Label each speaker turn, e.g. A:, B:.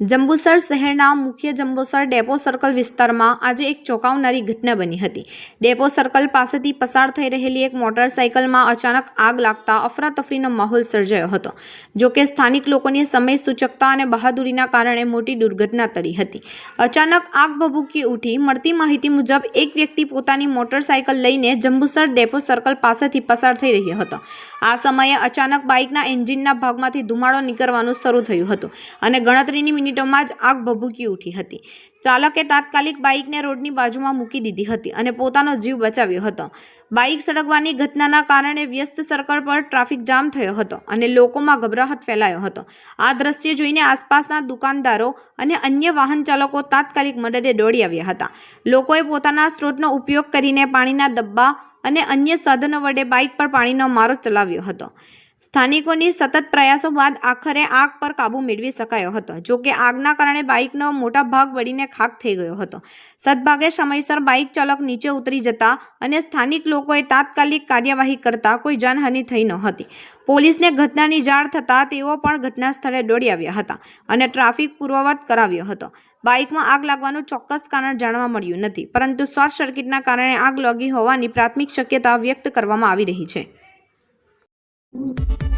A: જંબુસર શહેરના મુખ્ય Jambusar depot circle વિસ્તારમાં આજે એક ચોંકાવનારી ઘટના બની હતી. ડેપો સર્કલ પાસેથી પસાર થઈ રહેલી એક મોટરસાઇકલમાં અચાનક આગ લાગતા અફરાતફરીનો માહોલ સર્જાયો હતો, જો કે સ્થાનિક લોકોની સમય સૂચકતા અને બહાદુરીના કારણે મોટી દુર્ઘટના ટળી હતી. અચાનક આગ ભભૂકી ઉઠી મળતી માહિતી મુજબ એક વ્યક્તિ પોતાની મોટરસાઇકલ લઈને જંબુસર ડેપો સર્કલ પાસેથી પસાર થઈ રહ્યો હતો. આ સમયે અચાનક બાઇકના એન્જિનના ભાગમાંથી ધુમાડો નીકળવાનું શરૂ થયું હતું અને ગણતરીની મિનિટોમાં જ આગ ભભૂકી ઉઠી હતી. ચાલકે તાત્કાલિક બાઇકને રોડની બાજુમાં મૂકી દીધી હતી અને પોતાનો જીવ બચાવ્યો હતો. બાઇક સળગવાની ઘટનાના કારણે વ્યસ્ત સર્કલ પર ટ્રાફિક જામ થયો હતો અને લોકોમાં ગભરાહટ ફેલાયો હતો. આ દ્રશ્ય જોઈને આસપાસના દુકાનદારો અને અન્ય વાહન ચાલકો તાત્કાલિક મદદે દોડી આવ્યા હતા. લોકોએ પોતાના સ્ત્રોતનો ઉપયોગ કરીને પાણીના ડબ્બા અને અન્ય સાધનો વડે બાઇક પર પાણીનો મારો ચલાવ્યો હતો. સ્થાનિકોની સતત પ્રયાસો બાદ આખરે આગ પર કાબૂ મેળવી શકાયો હતો. જો કે આગના કારણે બાઇકનો મોટા ભાગ બળીને ખાક થઈ ગયો હતો. સદભાગે સમયસર બાઇક ચાલક નીચે ઉતરી જતા અને સ્થાનિક લોકોએ તાત્કાલિક કાર્યવાહી કરતા કોઈ જાનહાનિ થઈ નહોતી પોલીસને ઘટનાની જાણ થતાં તેઓ પણ ઘટના સ્થળે દોડી આવ્યા હતા અને ટ્રાફિક પૂર્વવત કરાવ્યો હતો. બાઇકમાં આગ લાગવાનું ચોક્કસ કારણ જાણવા મળ્યું નથી, પરંતુ શોર્ટ સર્કિટના કારણે આગ લાગી હોવાની પ્રાથમિક શક્યતા વ્યક્ત કરવામાં આવી રહી છે. Thank you.